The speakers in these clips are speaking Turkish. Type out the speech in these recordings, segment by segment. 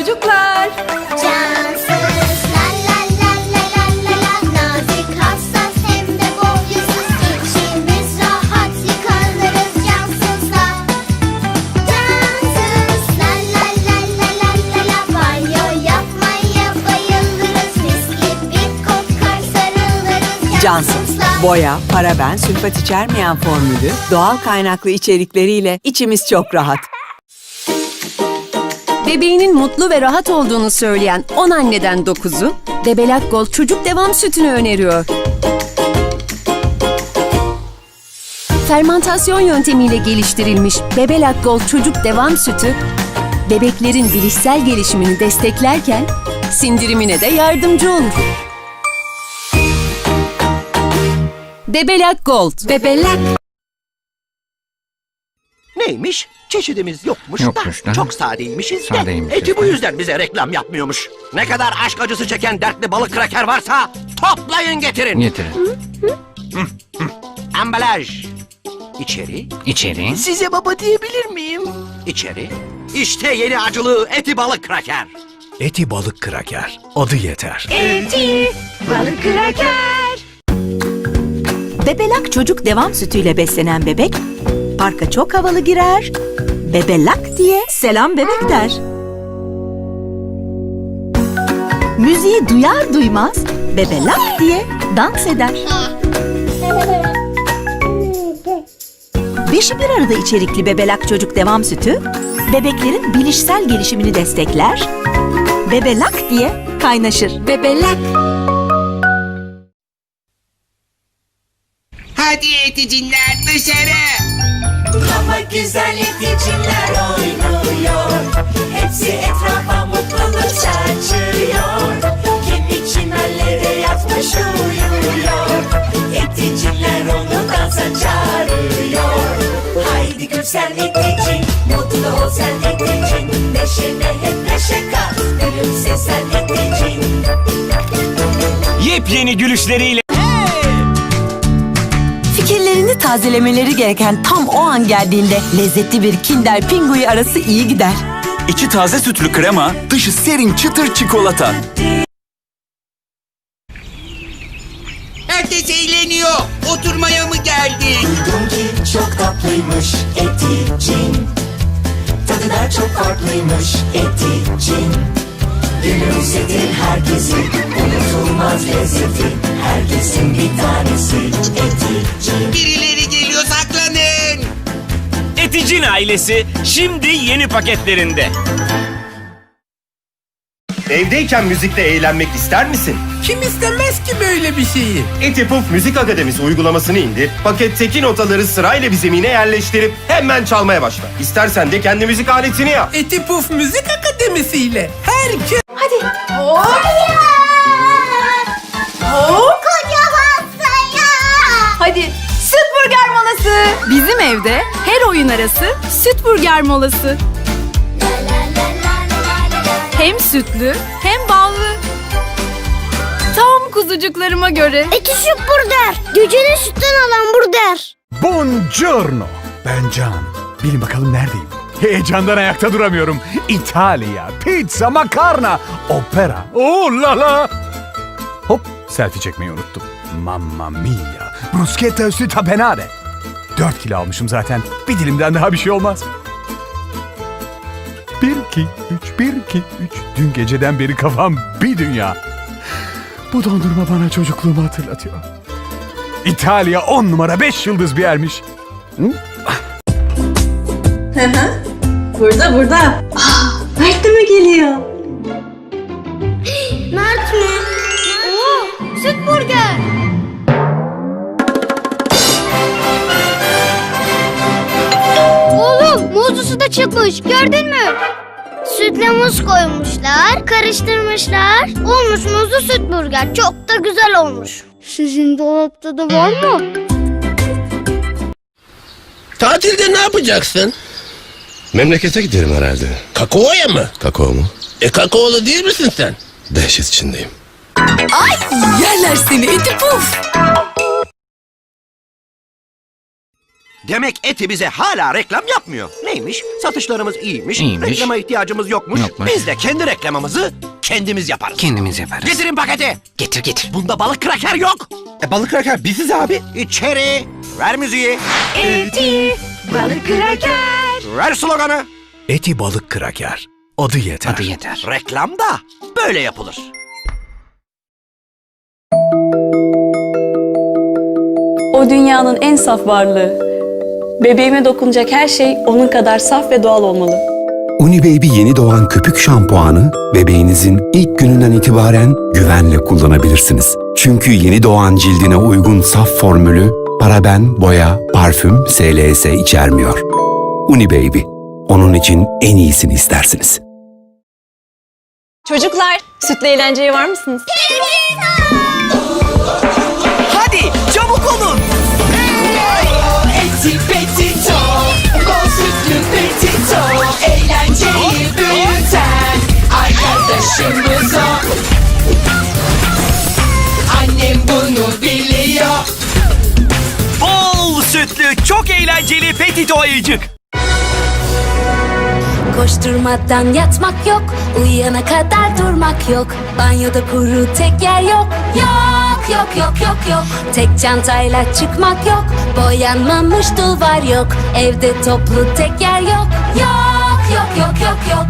çocuklar. Cansız. La la la la la la la. Nazik hassas hem de boyusuz İçimiz rahat yıkanırız cansızla. Cansız. La la la la la la la. Banyo yapmaya bayılırız. Mis gibi kokar sarılırız Cansız. Boya, paraben, sülfat içermeyen formülü, doğal kaynaklı içerikleriyle içimiz çok rahat. Bebeğinin mutlu ve rahat olduğunu söyleyen 10 anneden 9'u Bebelak Gold çocuk devam sütünü öneriyor. Fermantasyon yöntemiyle geliştirilmiş Bebelak Gold çocuk devam sütü bebeklerin bilişsel gelişimini desteklerken sindirimine de yardımcı olur. Bebelak Gold. Bebelak Neymiş? Çeşidimiz yokmuş, Yokmuş da, da. çok sadeymişiz de. Eti bu de. yüzden bize reklam yapmıyormuş. Ne kadar aşk acısı çeken dertli balık kraker varsa toplayın getirin. Getirin. Ambalaj. İçeri. İçeri. Size baba diyebilir miyim? İçeri. İşte yeni acılı eti balık kraker. Eti balık kraker. Adı yeter. Bebelak çocuk devam sütüyle beslenen bebek parka çok havalı girer. Bebelak diye selam bebek der. Müziği duyar duymaz bebelak diye dans eder. Beşi bir arada içerikli bebelak çocuk devam sütü bebeklerin bilişsel gelişimini destekler. Bebelak diye kaynaşır. Bebelak. Hadi eticinler dışarı. Ama güzel yeticiler oynuyor. Hepsi etrafa mutluluk saçıyor. Kendi çimenlere yatmış uyuyor? Eticiler onu dansa çağırıyor. Haydi gül sen etici Mutlu ol sen etici Neşene hep neşe kat Gülümse sen etici Yepyeni gülüşleriyle Fikirlerini tazelemeleri gereken tam o an geldiğinde lezzetli bir Kinder Pingui arası iyi gider. içi taze sütlü krema, dışı serin çıtır çikolata. Herkes eğleniyor. Oturmaya mı geldik? Duydum ki çok tatlıymış eticin Tadı da çok farklıymış eticin Gülümsetir herkesi Unutulmaz lezzeti Herkesin bir tanesi eticin ailesi şimdi yeni paketlerinde. Evdeyken müzikle eğlenmek ister misin? Kim istemez ki böyle bir şeyi? Eti Puf Müzik Akademisi uygulamasını indir, paketteki notaları sırayla bir zemine yerleştirip hemen çalmaya başla. İstersen de kendi müzik aletini yap. Eti Puf Müzik Akademisi ile herkes... Kocaman Bizim evde her oyun arası süt burger molası. La la la la la la la Hem sütlü hem ballı. Tam kuzucuklarıma göre. Eti süt burger. Gücünü sütten alan burger. Buongiorno. Ben Can. Bilin bakalım neredeyim? Heyecandan ayakta duramıyorum. İtalya, pizza, makarna, opera. Oh la la. Hop, selfie çekmeyi unuttum. Mamma mia. Bruschetta üstü tapenade. 4 kilo almışım zaten. Bir dilimden daha bir şey olmaz. 1, 2, 3, 1, 2, 3. Dün geceden beri kafam bir dünya. Bu dondurma bana çocukluğumu hatırlatıyor. İtalya 10 numara 5 yıldız bir yermiş. Burada burada. Mert de mi geliyor? Mert mi? Oo, süt burger. Çıkmış gördün mü? Sütle muz koymuşlar, karıştırmışlar. Olmuş muzlu süt burger. Çok da güzel olmuş. Sizin dolapta da var mı? Tatilde ne yapacaksın? Memlekete giderim herhalde. Kakao'ya mı? Kakao mu? E kakaolu değil misin sen? Dehşet içindeyim. Yerler seni eti puf. Demek Eti bize hala reklam yapmıyor. Neymiş? Satışlarımız iyiymiş. İyiymiş. Reklama ihtiyacımız yokmuş. Yokmuş. Biz de kendi reklamımızı kendimiz yaparız. Kendimiz yaparız. Getirin paketi. Getir getir. Bunda balık kraker yok. E balık kraker biziz abi. İçeri. Ver müziği. Eti, balık kraker. Ver sloganı. Eti balık kraker. Adı yeter. Adı yeter. Reklam da böyle yapılır. O dünyanın en saf varlığı. Bebeğime dokunacak her şey onun kadar saf ve doğal olmalı. Unibaby yeni doğan köpük şampuanı bebeğinizin ilk gününden itibaren güvenle kullanabilirsiniz. Çünkü yeni doğan cildine uygun saf formülü paraben, boya, parfüm, SLS içermiyor. Unibaby. Onun için en iyisini istersiniz. Çocuklar, sütle eğlenceye var mısınız? Hadi çabuk olun. Eti eğlenceli Petito ayıcık. Koşturmadan yatmak yok, uyuyana kadar durmak yok. Banyoda kuru tek yer yok, yok yok yok yok yok. Tek çantayla çıkmak yok, boyanmamış duvar yok. Evde toplu tek yer yok, yok yok yok yok yok.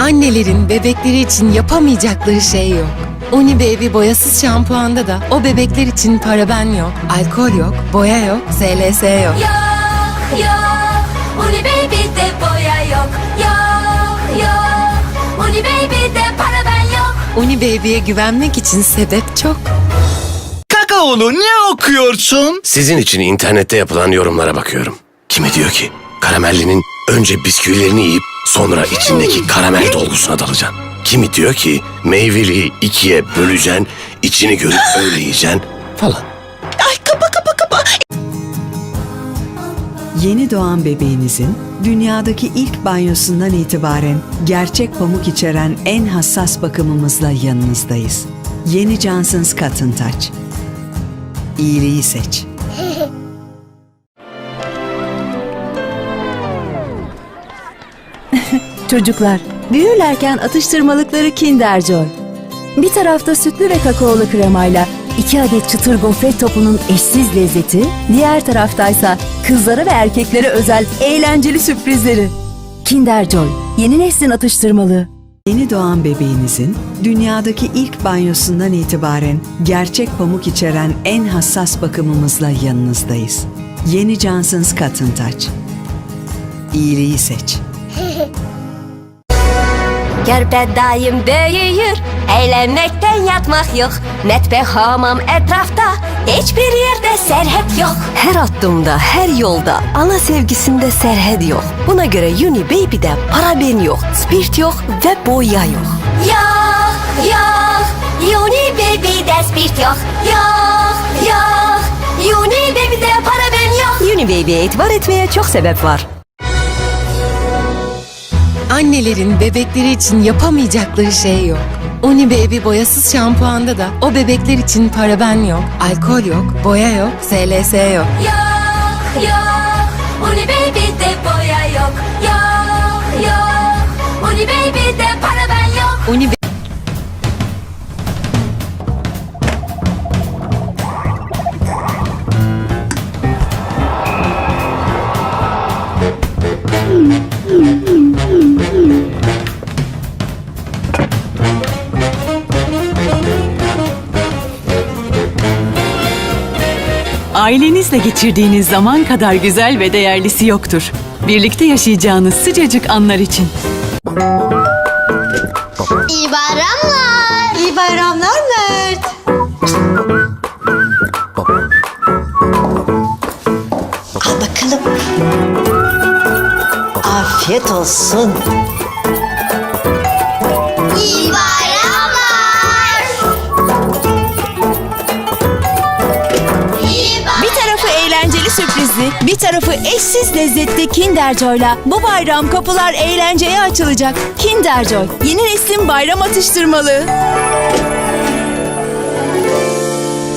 Annelerin bebekleri için yapamayacakları şey yok. Uni Baby boyasız şampuanda da o bebekler için paraben yok, alkol yok, boya yok, SLS yok. Yok yok, Uni Baby'de boya yok, yok yok. Uni Baby'de para ben yok. Uni Baby'ye güvenmek için sebep çok. Kakaolu ne okuyorsun? Sizin için internette yapılan yorumlara bakıyorum. Kimi diyor ki karamellinin önce bisküvilerini yiyip sonra içindeki karamel dolgusuna dalacaksın. Kimi diyor ki meyveliği ikiye böleceksin, içini görüp öyle yiyeceksin falan. Ay kapa kapa kapa. Yeni doğan bebeğinizin dünyadaki ilk banyosundan itibaren gerçek pamuk içeren en hassas bakımımızla yanınızdayız. Yeni Johnson's Cotton Touch. İyiliği seç. Çocuklar, büyürlerken atıştırmalıkları Kinder Joy. Bir tarafta sütlü ve kakaolu kremayla iki adet çıtır gofret topunun eşsiz lezzeti, diğer taraftaysa kızlara ve erkeklere özel eğlenceli sürprizleri. Kinder Joy, yeni neslin atıştırmalığı. Yeni doğan bebeğinizin dünyadaki ilk banyosundan itibaren gerçek pamuk içeren en hassas bakımımızla yanınızdayız. Yeni Johnson's Cotton Touch. İyiliği seç. Körpe daim büyüyor, eğlenmekten yatmak yok. Net ve hamam etrafta, hiçbir yerde serhet yok. Her adımda, her yolda ana sevgisinde serhed yok. Buna göre Uni Baby'de paraben yok, spirt yok ve boya yok. Yok, yok, Uni Baby'de spirt yok. Yok, yok, Uni Baby'de para ben yok. Uni Baby'ye itibar etmeye çok sebep var. Annelerin bebekleri için yapamayacakları şey yok. Uni Baby boyasız şampuanda da o bebekler için paraben yok, alkol yok, boya yok, SLS yok. Yok, yok, Uni Baby'de boya yok. Yok, yok, Uni Baby'de para ben yok. Uni Ailenizle geçirdiğiniz zaman kadar güzel ve değerlisi yoktur. Birlikte yaşayacağınız sıcacık anlar için. İyi bayramlar. İyi bayramlar Mert. Al bakalım. Afiyet olsun. Bir tarafı eşsiz lezzetli Kinder Joy'la bu bayram kapılar eğlenceye açılacak. Kinder Joy, yeni neslin bayram atıştırmalığı.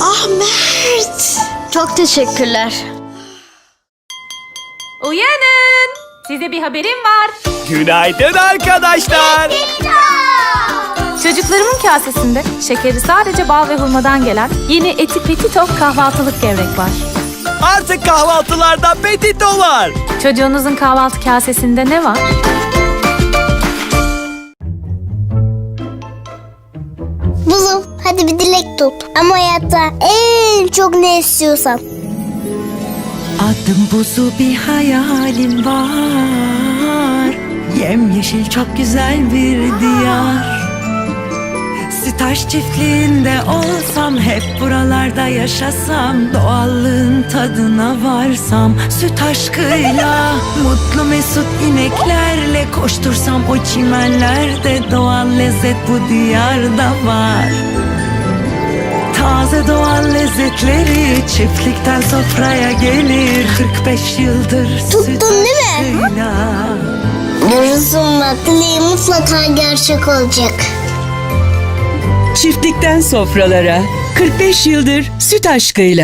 Ah Mert. Çok teşekkürler. Uyanın! Size bir haberim var. Günaydın arkadaşlar. Çocuklarımın kasesinde şekeri sadece bal ve hurmadan gelen yeni Eti Petito kahvaltılık gevrek var. Artık kahvaltılarda petito var. Çocuğunuzun kahvaltı kasesinde ne var? Buzum hadi bir dilek tut. Ama hayatta en çok ne istiyorsan. Adım buzu bir hayalim var Yemyeşil çok güzel bir diyar Sitaş çiftliğinde olsam Hep buralarda yaşasam Doğallığın tadına varsam Süt aşkıyla Mutlu mesut ineklerle Koştursam o çimenlerde Doğal lezzet bu diyarda var Taze doğal lezzetleri çiftlikten sofraya gelir 45 yıldır Tuttun süt değil mi? aşkıyla. Dileğim mutlaka gerçek olacak. Çiftlikten sofralara 45 yıldır süt aşkıyla.